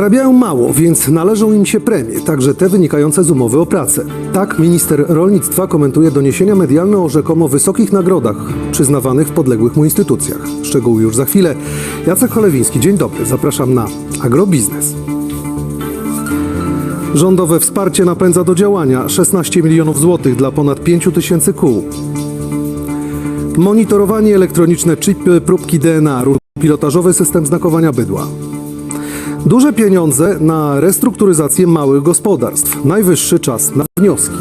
Zarabiają mało, więc należą im się premie, także te wynikające z umowy o pracę. Tak minister rolnictwa komentuje doniesienia medialne o rzekomo wysokich nagrodach przyznawanych w podległych mu instytucjach. Szczegóły już za chwilę. Jacek Cholewiński, dzień dobry, zapraszam na Agrobiznes. Rządowe wsparcie napędza do działania 16 milionów złotych dla ponad 5 tysięcy kół. Monitorowanie elektroniczne chipy, próbki DNA, pilotażowy system znakowania bydła. Duże pieniądze na restrukturyzację małych gospodarstw. Najwyższy czas na wnioski.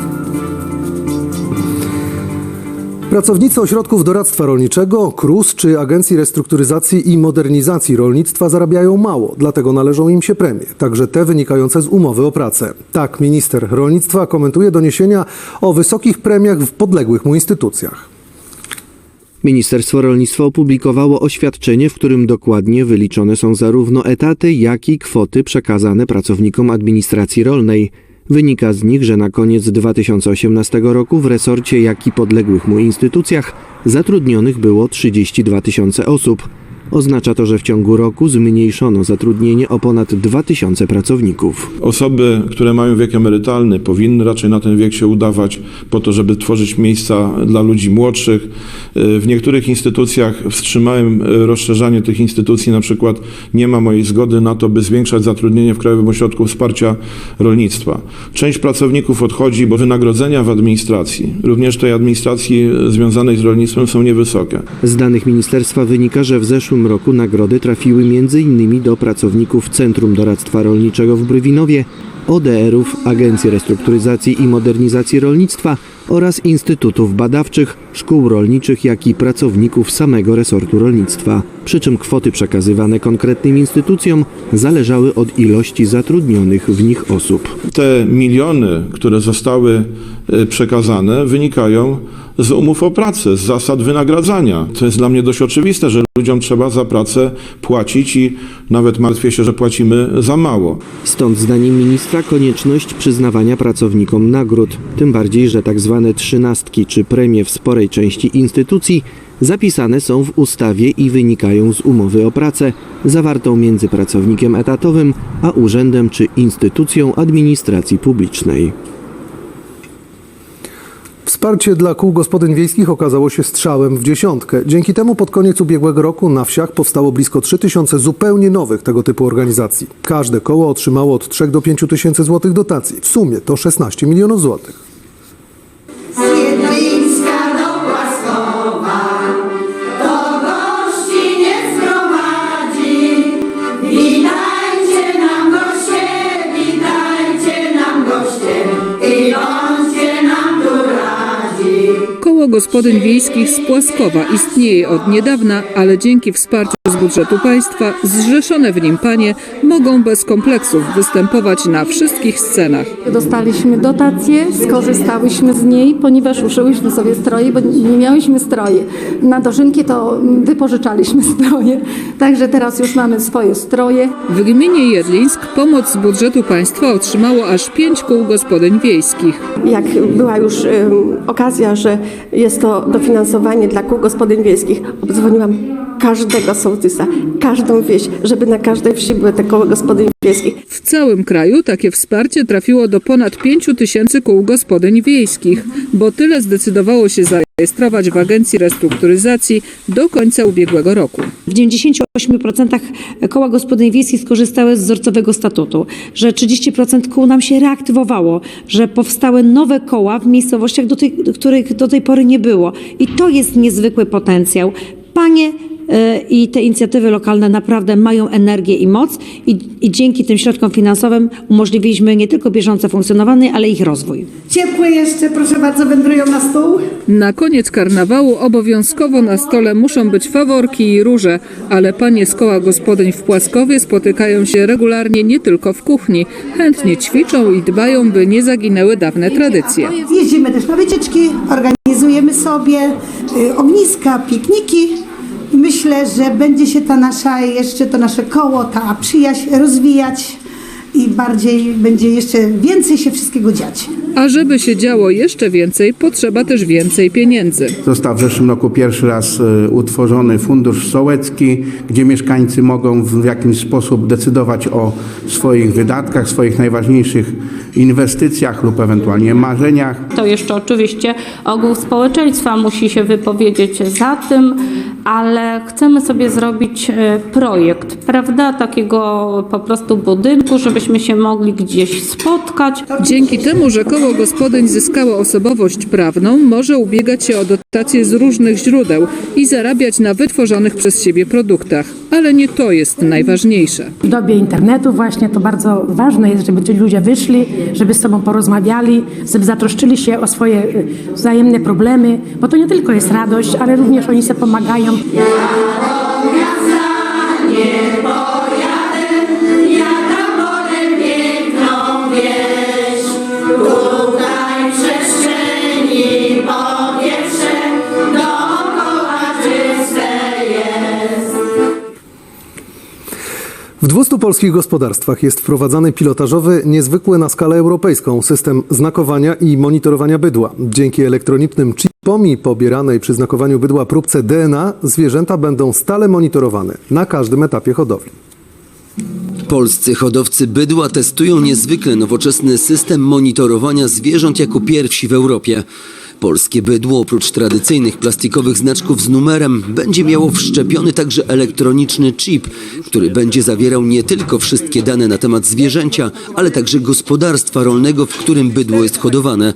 Pracownicy ośrodków doradztwa rolniczego, KRUS czy Agencji Restrukturyzacji i Modernizacji Rolnictwa zarabiają mało, dlatego należą im się premie, także te wynikające z umowy o pracę. Tak minister rolnictwa komentuje doniesienia o wysokich premiach w podległych mu instytucjach. Ministerstwo Rolnictwa opublikowało oświadczenie, w którym dokładnie wyliczone są zarówno etaty, jak i kwoty przekazane pracownikom administracji rolnej. Wynika z nich, że na koniec 2018 roku w resorcie, jak i podległych mu instytucjach zatrudnionych było 32 tysiące osób. Oznacza to, że w ciągu roku zmniejszono zatrudnienie o ponad 2 tysiące pracowników. Osoby, które mają wiek emerytalny, powinny raczej na ten wiek się udawać po to, żeby tworzyć miejsca dla ludzi młodszych. W niektórych instytucjach wstrzymałem rozszerzanie tych instytucji, na przykład nie ma mojej zgody na to, by zwiększać zatrudnienie w Krajowym Ośrodku Wsparcia Rolnictwa. Część pracowników odchodzi, bo wynagrodzenia w administracji, również tej administracji związanej z rolnictwem są niewysokie. Z danych ministerstwa wynika, że w zeszłym roku nagrody trafiły m.in. do pracowników Centrum Doradztwa Rolniczego w Brywinowie, ODR-ów, Agencji Restrukturyzacji i Modernizacji Rolnictwa oraz instytutów badawczych, szkół rolniczych, jak i pracowników samego resortu rolnictwa. Przy czym kwoty przekazywane konkretnym instytucjom zależały od ilości zatrudnionych w nich osób. Te miliony, które zostały przekazane, wynikają z umów o pracę, z zasad wynagradzania. To jest dla mnie dość oczywiste, że ludziom trzeba za pracę płacić i nawet martwię się, że płacimy za mało. Stąd zdaniem ministra konieczność przyznawania pracownikom nagród, tym bardziej, że tak zwane trzynastki czy premie w sporej części instytucji zapisane są w ustawie i wynikają z umowy o pracę zawartą między pracownikiem etatowym a urzędem czy instytucją administracji publicznej. Wsparcie dla kół gospodyń wiejskich okazało się strzałem w dziesiątkę. Dzięki temu pod koniec ubiegłego roku na wsiach powstało blisko 3000 zupełnie nowych tego typu organizacji. Każde koło otrzymało od 3 do 5 tysięcy złotych dotacji. W sumie to 16 milionów złotych. Gospodyń wiejskich z Płaskowa istnieje od niedawna, ale dzięki wsparciu z budżetu państwa zrzeszone w nim panie mogą bez kompleksów występować na wszystkich scenach. Dostaliśmy dotację, skorzystałyśmy z niej, ponieważ uszyłyśmy sobie stroje, bo nie miałyśmy stroje. Na dożynki to wypożyczaliśmy stroje, także teraz już mamy swoje stroje. W gminie Jedlińsk pomoc z budżetu państwa otrzymało aż pięć kół gospodyń wiejskich. jak była już okazja, że jest to dofinansowanie dla kół gospodyń wiejskich, obdzwoniłam każdego sołtysa, każdą wieś, żeby na każdej wsi były te koła gospodyń wiejskich. W całym kraju takie wsparcie trafiło do ponad 5 tysięcy kół gospodyń wiejskich, bo tyle zdecydowało się zarejestrować w Agencji Restrukturyzacji do końca ubiegłego roku. W 98% koła gospodyń wiejskich skorzystały z wzorcowego statutu, że 30% kół nam się reaktywowało, że powstały nowe koła w miejscowościach, do tej, których do tej pory nie było. I to jest niezwykły potencjał. Panie i te inicjatywy lokalne naprawdę mają energię i moc i, i dzięki tym środkom finansowym umożliwiliśmy nie tylko bieżące funkcjonowanie, ale ich rozwój. Ciepłe jeszcze, proszę bardzo, wędrują na stół. Na koniec karnawału obowiązkowo na stole muszą być faworki i róże, ale panie z koła gospodyń w Płaskowie spotykają się regularnie nie tylko w kuchni. Chętnie ćwiczą i dbają, by nie zaginęły dawne tradycje. Jeździmy też na wycieczki, organizujemy sobie y, ogniska, pikniki. Myślę, że będzie się ta nasza, jeszcze to nasze koło, ta przyjaźń rozwijać i bardziej będzie jeszcze więcej się wszystkiego dziać. A żeby się działo jeszcze więcej, potrzeba też więcej pieniędzy. Został w zeszłym roku pierwszy raz e, utworzony Fundusz Sołecki, gdzie mieszkańcy mogą w jakiś sposób decydować o swoich wydatkach, swoich najważniejszych inwestycjach lub ewentualnie marzeniach. To jeszcze oczywiście ogół społeczeństwa musi się wypowiedzieć za tym, ale chcemy sobie zrobić e, projekt, prawda, takiego po prostu budynku, żebyśmy się mogli gdzieś spotkać. Dzięki temu, że koło gospodyń zyskało osobowość prawną, może ubiegać się o dotacje z różnych źródeł i zarabiać na wytworzonych przez siebie produktach. Ale nie to jest najważniejsze. W dobie internetu właśnie to bardzo ważne jest, żeby ci ludzie wyszli, żeby z sobą porozmawiali, żeby zatroszczyli się o swoje y, wzajemne problemy, bo to nie tylko jest radość, ale również oni sobie pomagają. W 200 polskich gospodarstwach jest wprowadzany pilotażowy, niezwykły na skalę europejską system znakowania i monitorowania bydła. Dzięki elektronicznym chipom i pobieranej przy znakowaniu bydła próbce DNA zwierzęta będą stale monitorowane na każdym etapie hodowli. Polscy hodowcy bydła testują niezwykle nowoczesny system monitorowania zwierząt jako pierwsi w Europie. Polskie bydło oprócz tradycyjnych plastikowych znaczków z numerem będzie miało wszczepiony także elektroniczny chip, który będzie zawierał nie tylko wszystkie dane na temat zwierzęcia, ale także gospodarstwa rolnego, w którym bydło jest hodowane.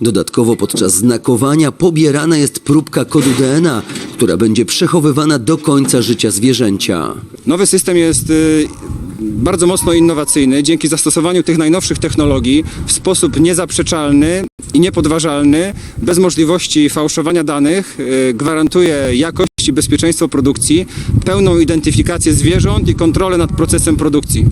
Dodatkowo podczas znakowania pobierana jest próbka kodu DNA, która będzie przechowywana do końca życia zwierzęcia. Nowy system jest y, bardzo mocno innowacyjny. Dzięki zastosowaniu tych najnowszych technologii w sposób niezaprzeczalny i niepodważalny, bez możliwości fałszowania danych, y, gwarantuje jakość i bezpieczeństwo produkcji, pełną identyfikację zwierząt i kontrolę nad procesem produkcji.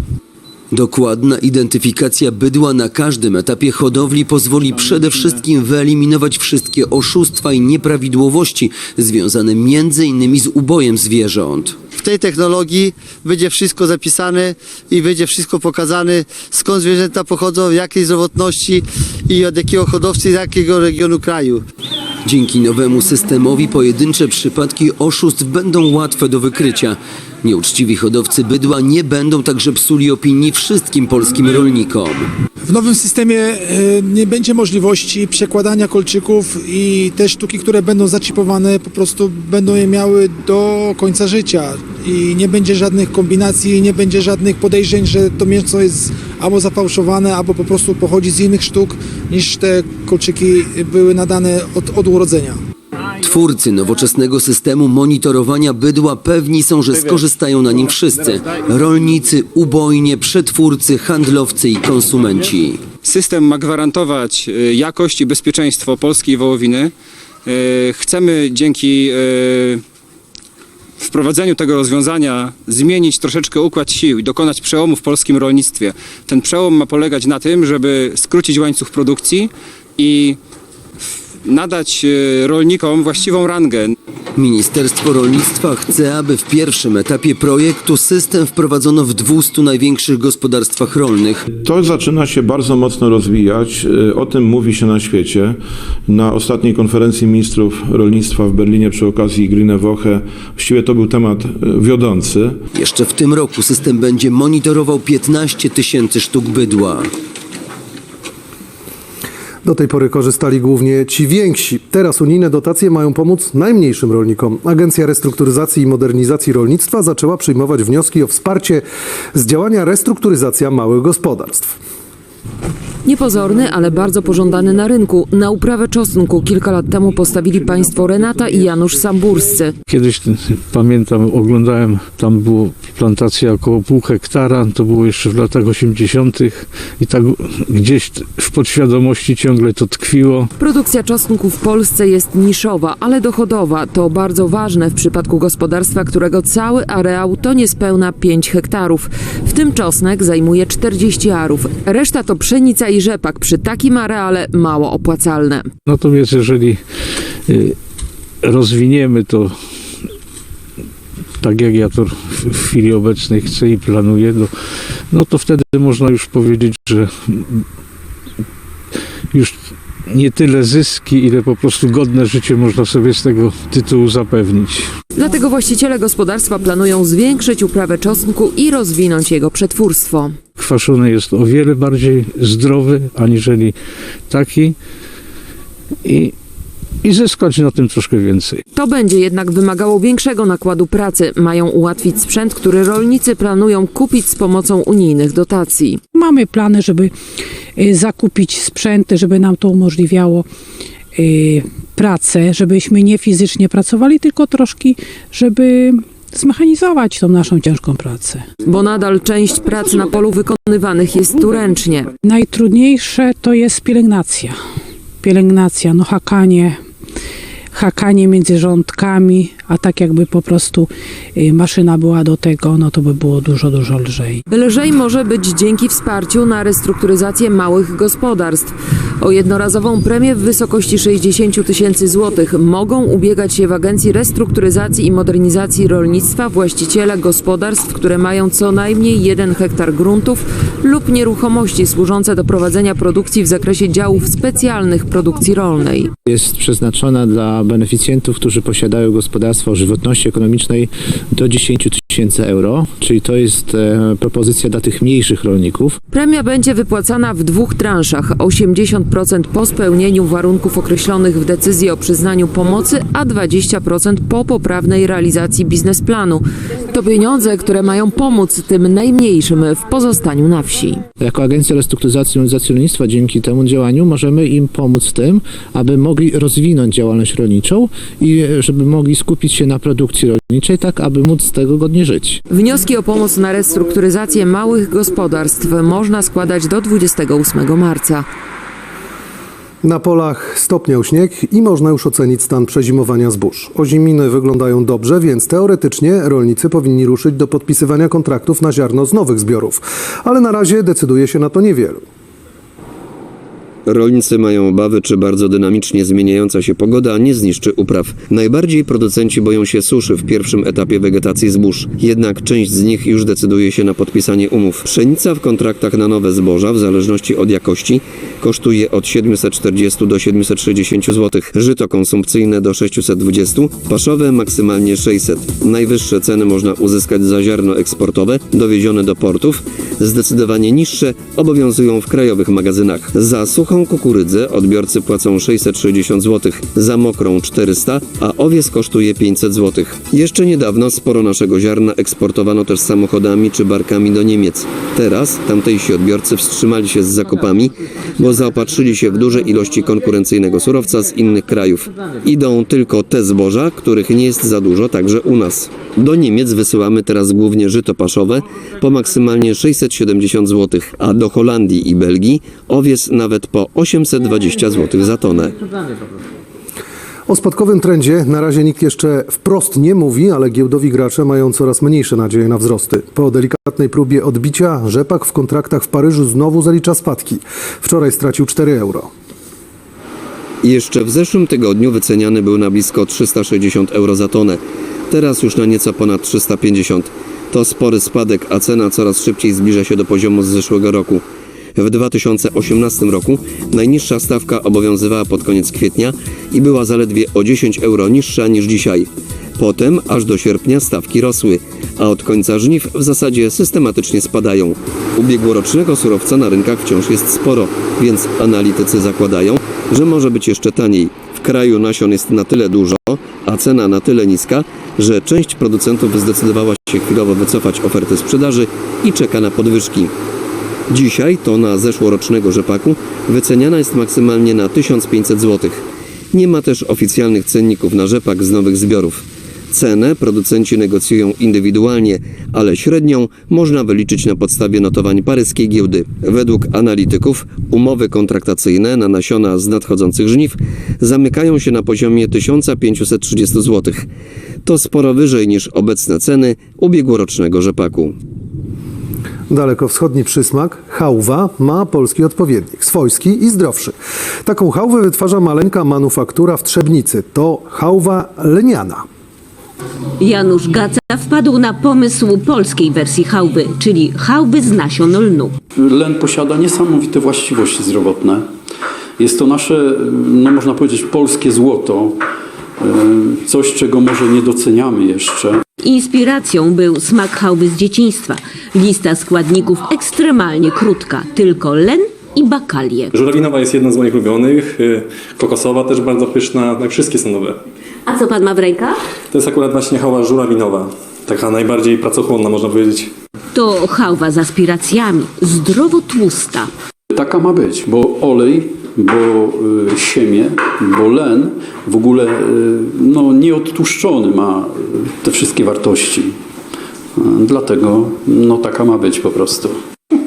Dokładna identyfikacja bydła na każdym etapie hodowli pozwoli przede wszystkim wyeliminować wszystkie oszustwa i nieprawidłowości związane innymi z ubojem zwierząt. W tej technologii będzie wszystko zapisane i będzie wszystko pokazane, skąd zwierzęta pochodzą, w jakiej zdrowotności i od jakiego hodowcy, z jakiego regionu kraju. Dzięki nowemu systemowi pojedyncze przypadki oszustw będą łatwe do wykrycia. Nieuczciwi hodowcy bydła nie będą także psuli opinii wszystkim polskim rolnikom. W nowym systemie e, nie będzie możliwości przekładania kolczyków i te sztuki, które będą zaczipowane, po prostu będą je miały do końca życia. I nie będzie żadnych kombinacji, nie będzie żadnych podejrzeń, że to mięso jest albo zafałszowane, albo po prostu pochodzi z innych sztuk, niż te kolczyki były nadane od, od urodzenia. Twórcy nowoczesnego systemu monitorowania bydła pewni są, że skorzystają na nim wszyscy. Rolnicy, ubojnie, przetwórcy, handlowcy i konsumenci. System ma gwarantować y, jakość i bezpieczeństwo polskiej wołowiny. Y, Chcemy dzięki y, wprowadzeniu tego rozwiązania zmienić troszeczkę układ sił i dokonać przełomu w polskim rolnictwie. Ten przełom ma polegać na tym, żeby skrócić łańcuch produkcji i nadać y, rolnikom właściwą rangę. Ministerstwo Rolnictwa chce, aby w pierwszym etapie projektu system wprowadzono w 200 największych gospodarstwach rolnych. To zaczyna się bardzo mocno rozwijać. Y, O tym mówi się na świecie. Na ostatniej konferencji ministrów rolnictwa w Berlinie przy okazji Grüne Woche właściwie to był temat y, wiodący. Jeszcze w tym roku system będzie monitorował 15 tysięcy sztuk bydła. Do tej pory korzystali głównie ci więksi. Teraz unijne dotacje mają pomóc najmniejszym rolnikom. Agencja Restrukturyzacji i Modernizacji Rolnictwa zaczęła przyjmować wnioski o wsparcie z działania restrukturyzacja małych gospodarstw. Niepozorny, ale bardzo pożądany na rynku. Na uprawę czosnku kilka lat temu postawili państwo Renata i Janusz Samburscy. Kiedyś pamiętam, oglądałem, tam była plantacja około pół hektara, to było jeszcze w latach 80. i tak gdzieś w podświadomości ciągle to tkwiło. Produkcja czosnku w Polsce jest niszowa, ale dochodowa. To bardzo ważne w przypadku gospodarstwa, którego cały areał to niespełna 5 hektarów. W tym czosnek zajmuje 40 arów. Reszta to pszenica i rzepak. Przy takim areale mało opłacalne. Natomiast jeżeli y, rozwiniemy to tak jak ja to w chwili obecnej chcę i planuję, no, no to wtedy można już powiedzieć, że już nie tyle zyski, ile po prostu godne życie można sobie z tego tytułu zapewnić. Dlatego właściciele gospodarstwa planują zwiększyć uprawę czosnku i rozwinąć jego przetwórstwo. Kwaszony jest o wiele bardziej zdrowy aniżeli taki i, i zyskać na tym troszkę więcej. To będzie jednak wymagało większego nakładu pracy. Mają ułatwić sprzęt, który rolnicy planują kupić z pomocą unijnych dotacji. Mamy plany, żeby y, zakupić sprzęty, żeby nam to umożliwiało y, pracę, żebyśmy nie fizycznie pracowali, tylko troszkę, żeby zmechanizować tą naszą ciężką pracę. Bo nadal część prac na polu wykonywanych jest tu ręcznie. Najtrudniejsze to jest pielęgnacja. Pielęgnacja, no hakanie, hakanie między rządkami, a tak jakby po prostu y, maszyna była do tego, no to by było dużo, dużo lżej. Lżej może być dzięki wsparciu na restrukturyzację małych gospodarstw. O jednorazową premię w wysokości 60 tysięcy złotych mogą ubiegać się w Agencji Restrukturyzacji i Modernizacji Rolnictwa właściciele gospodarstw, które mają co najmniej jeden hektar gruntów lub nieruchomości służące do prowadzenia produkcji w zakresie działów specjalnych produkcji rolnej. Jest przeznaczona dla beneficjentów, którzy posiadają gospodarstwo o żywotności ekonomicznej do 10 tysięcy euro, czyli to jest e, propozycja dla tych mniejszych rolników. Premia będzie wypłacana w dwóch transzach: 80% po spełnieniu warunków określonych w decyzji o przyznaniu pomocy, a 20% po poprawnej realizacji biznesplanu. To pieniądze, które mają pomóc tym najmniejszym w pozostaniu na wsi. Jako Agencja Restrukturyzacji i Rolnictwa dzięki temu działaniu możemy im pomóc w tym, aby mogli rozwinąć działalność rolniczą i e, żeby mogli skupić się na produkcji rolniczej, tak aby móc z tego godnie żyć. Wnioski o pomoc na restrukturyzację małych gospodarstw można składać do 28 marca. Na polach stopniał śnieg i można już ocenić stan przezimowania zbóż. Oziminy wyglądają dobrze, więc teoretycznie rolnicy powinni ruszyć do podpisywania kontraktów na ziarno z nowych zbiorów. Ale na razie decyduje się na to niewielu. Rolnicy mają obawy, czy bardzo dynamicznie zmieniająca się pogoda nie zniszczy upraw. Najbardziej producenci boją się suszy w pierwszym etapie wegetacji zbóż. Jednak część z nich już decyduje się na podpisanie umów. Pszenica w kontraktach na nowe zboża, w zależności od jakości, kosztuje od 740 do 760 zł. Żyto konsumpcyjne do 620, paszowe maksymalnie 600. Najwyższe ceny można uzyskać za ziarno eksportowe dowiezione do portów. Zdecydowanie niższe obowiązują w krajowych magazynach. Za suchą kukurydzę odbiorcy płacą 660 zł, za mokrą 400, a owiec kosztuje 500 zł. Jeszcze niedawno sporo naszego ziarna eksportowano też samochodami czy barkami do Niemiec. Teraz tamtejsi odbiorcy wstrzymali się z zakupami, bo zaopatrzyli się w duże ilości konkurencyjnego surowca z innych krajów. Idą tylko te zboża, których nie jest za dużo także u nas. Do Niemiec wysyłamy teraz głównie żyto paszowe po maksymalnie 670 zł, a do Holandii i Belgii owiec nawet po 820 zł za tonę. O spadkowym trendzie na razie nikt jeszcze wprost nie mówi, ale giełdowi gracze mają coraz mniejsze nadzieje na wzrosty. Po delikatnej próbie odbicia rzepak w kontraktach w Paryżu znowu zalicza spadki. Wczoraj stracił 4 euro. Jeszcze w zeszłym tygodniu wyceniany był na blisko 360 euro za tonę. Teraz już na nieco ponad 350. To spory spadek, a cena coraz szybciej zbliża się do poziomu z zeszłego roku. W 2018 roku najniższa stawka obowiązywała pod koniec kwietnia i była zaledwie o 10 euro niższa niż dzisiaj. Potem aż do sierpnia stawki rosły, a od końca żniw w zasadzie systematycznie spadają. Ubiegłorocznego surowca na rynkach wciąż jest sporo, więc analitycy zakładają, że może być jeszcze taniej. W kraju nasion jest na tyle dużo, a cena na tyle niska, że część producentów zdecydowała się chwilowo wycofać oferty sprzedaży i czeka na podwyżki. Dzisiaj tona zeszłorocznego rzepaku wyceniana jest maksymalnie na 1500 zł. Nie ma też oficjalnych cenników na rzepak z nowych zbiorów. Cenę producenci negocjują indywidualnie, ale średnią można wyliczyć na podstawie notowań paryskiej giełdy. Według analityków umowy kontraktacyjne na nasiona z nadchodzących żniw zamykają się na poziomie 1530 zł. To sporo wyżej niż obecne ceny ubiegłorocznego rzepaku. Dalekowschodni przysmak, hałwa, ma polski odpowiednik, swojski i zdrowszy. Taką hałwę wytwarza maleńka manufaktura w Trzebnicy. To hałwa leniana. Janusz Gaca wpadł na pomysł polskiej wersji chałby, czyli chałby z nasion lnu. Len posiada niesamowite właściwości zdrowotne. Jest to nasze, no można powiedzieć, polskie złoto, coś, czego może nie doceniamy jeszcze. Inspiracją był smak chałby z dzieciństwa. Lista składników ekstremalnie krótka, tylko len i bakalie. Żurawinowa jest jedna z moich ulubionych, y, kokosowa też bardzo pyszna, no wszystkie są nowe. A co pan ma w rękach? To jest akurat właśnie chała żurawinowa, taka najbardziej pracochłonna można powiedzieć. To chałwa z aspiracjami, zdrowo tłusta. Taka ma być, bo olej, bo y, siemię, bo len w ogóle y, no, nieodtłuszczony ma y, te wszystkie wartości. Dlatego no, taka ma być po prostu.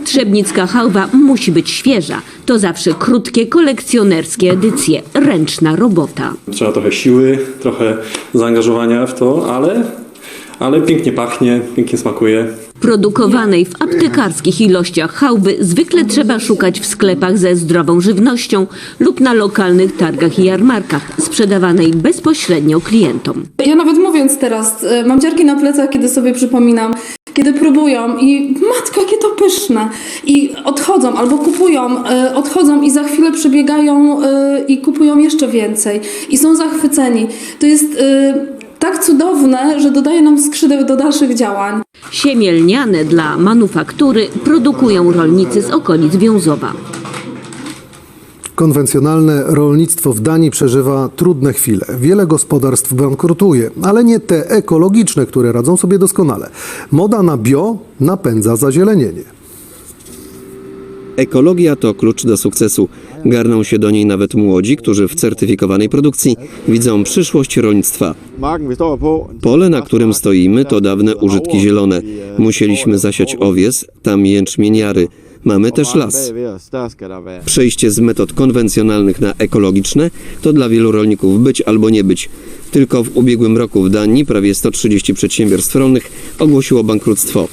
Trzebnicka chałwa musi być świeża. To zawsze krótkie, kolekcjonerskie edycje. Ręczna robota. Trzeba trochę siły, trochę zaangażowania w to, ale, ale pięknie pachnie, pięknie smakuje. Produkowanej w aptekarskich ilościach chałby zwykle trzeba szukać w sklepach ze zdrową żywnością lub na lokalnych targach i jarmarkach, sprzedawanej bezpośrednio klientom. Ja nawet mówiąc teraz, e, mam ciarki na plecach, kiedy sobie przypominam, kiedy próbują i matko, jakie to pyszne. I odchodzą albo kupują, e, odchodzą i za chwilę przebiegają e, i kupują jeszcze więcej. I są zachwyceni. To jest tak cudowne, że dodaje nam skrzydeł do dalszych działań. Siemię lniane dla manufaktury produkują rolnicy z okolic Wiązowa. Konwencjonalne rolnictwo w Danii przeżywa trudne chwile. Wiele gospodarstw bankrutuje, ale nie te ekologiczne, które radzą sobie doskonale. Moda na bio napędza zazielenienie. Ekologia to klucz do sukcesu. Garną się do niej nawet młodzi, którzy w certyfikowanej produkcji widzą przyszłość rolnictwa. Pole, na którym stoimy, to dawne użytki zielone. Musieliśmy zasiać owies, tam jęczmieniary. Mamy też las. Przejście z metod konwencjonalnych na ekologiczne to dla wielu rolników być albo nie być. Tylko w ubiegłym roku w Danii prawie 130 przedsiębiorstw rolnych ogłosiło bankructwo.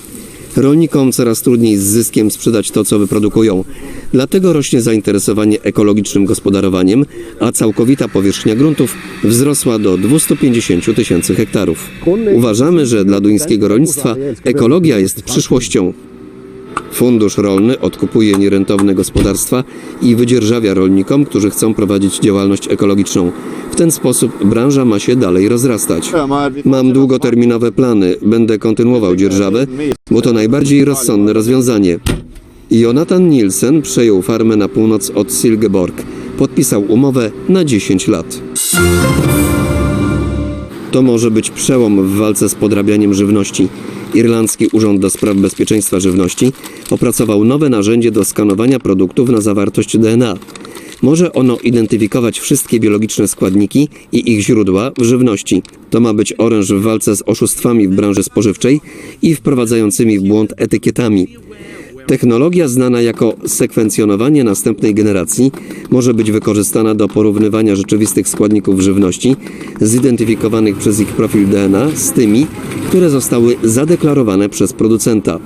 Rolnikom coraz trudniej z zyskiem sprzedać to, co wyprodukują. Dlatego rośnie zainteresowanie ekologicznym gospodarowaniem, a całkowita powierzchnia gruntów wzrosła do 250 tysięcy hektarów. Uważamy, że dla duńskiego rolnictwa ekologia jest przyszłością. Fundusz rolny odkupuje nierentowne gospodarstwa i wydzierżawia rolnikom, którzy chcą prowadzić działalność ekologiczną. W ten sposób branża ma się dalej rozrastać. Mam długoterminowe plany, będę kontynuował dzierżawę, bo to najbardziej rozsądne rozwiązanie. Jonathan Nielsen przejął farmę na północ od Silgeborg. Podpisał umowę na 10 lat. To może być przełom w walce z podrabianiem żywności. Irlandzki Urząd do Spraw Bezpieczeństwa Żywności opracował nowe narzędzie do skanowania produktów na zawartość DNA. Może ono identyfikować wszystkie biologiczne składniki i ich źródła w żywności. To ma być oręż w walce z oszustwami w branży spożywczej i wprowadzającymi w błąd etykietami. Technologia znana jako sekwencjonowanie następnej generacji może być wykorzystana do porównywania rzeczywistych składników żywności zidentyfikowanych przez ich profil DNA z tymi, które zostały zadeklarowane przez producenta.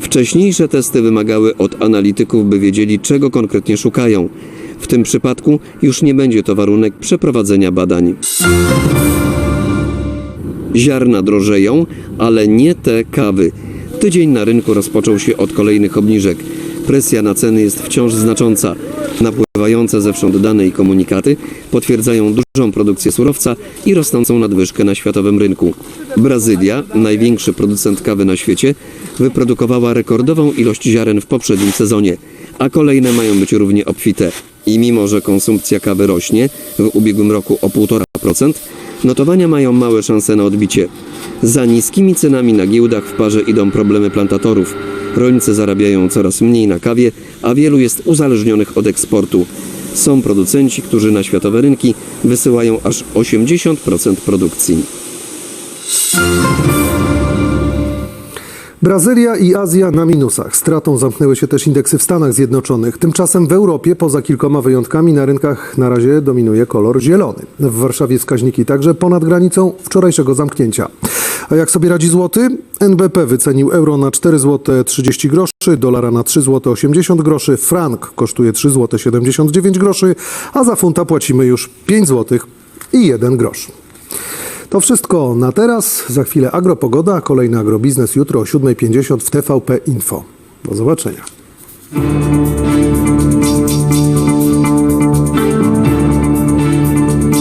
Wcześniejsze testy wymagały od analityków, by wiedzieli, czego konkretnie szukają. W tym przypadku już nie będzie to warunek przeprowadzenia badań. Ziarna drożeją, ale nie te kawy. Tydzień na rynku rozpoczął się od kolejnych obniżek. Presja na ceny jest wciąż znacząca. Napływające zewsząd dane i komunikaty potwierdzają dużą produkcję surowca i rosnącą nadwyżkę na światowym rynku. Brazylia, największy producent kawy na świecie, wyprodukowała rekordową ilość ziaren w poprzednim sezonie, a kolejne mają być równie obfite. I mimo, że konsumpcja kawy rośnie, w ubiegłym roku o 1,5%, notowania mają małe szanse na odbicie. Za niskimi cenami na giełdach w parze idą problemy plantatorów. Rolnicy zarabiają coraz mniej na kawie, a wielu jest uzależnionych od eksportu. Są producenci, którzy na światowe rynki wysyłają aż 80% produkcji. Brazylia i Azja na minusach. Stratą zamknęły się też indeksy w Stanach Zjednoczonych. Tymczasem w Europie, poza kilkoma wyjątkami, na rynkach na razie dominuje kolor zielony. W Warszawie wskaźniki także ponad granicą wczorajszego zamknięcia. A jak sobie radzi złoty? NBP wycenił euro na 4 zł 30 groszy, dolara na 3 zł 80 groszy, frank kosztuje 3 zł 79 groszy, a za funta płacimy już 5 zł i 1 grosz. To wszystko na teraz. Za chwilę agropogoda, kolejny agrobiznes jutro o 7.50 w TVP Info. Do zobaczenia.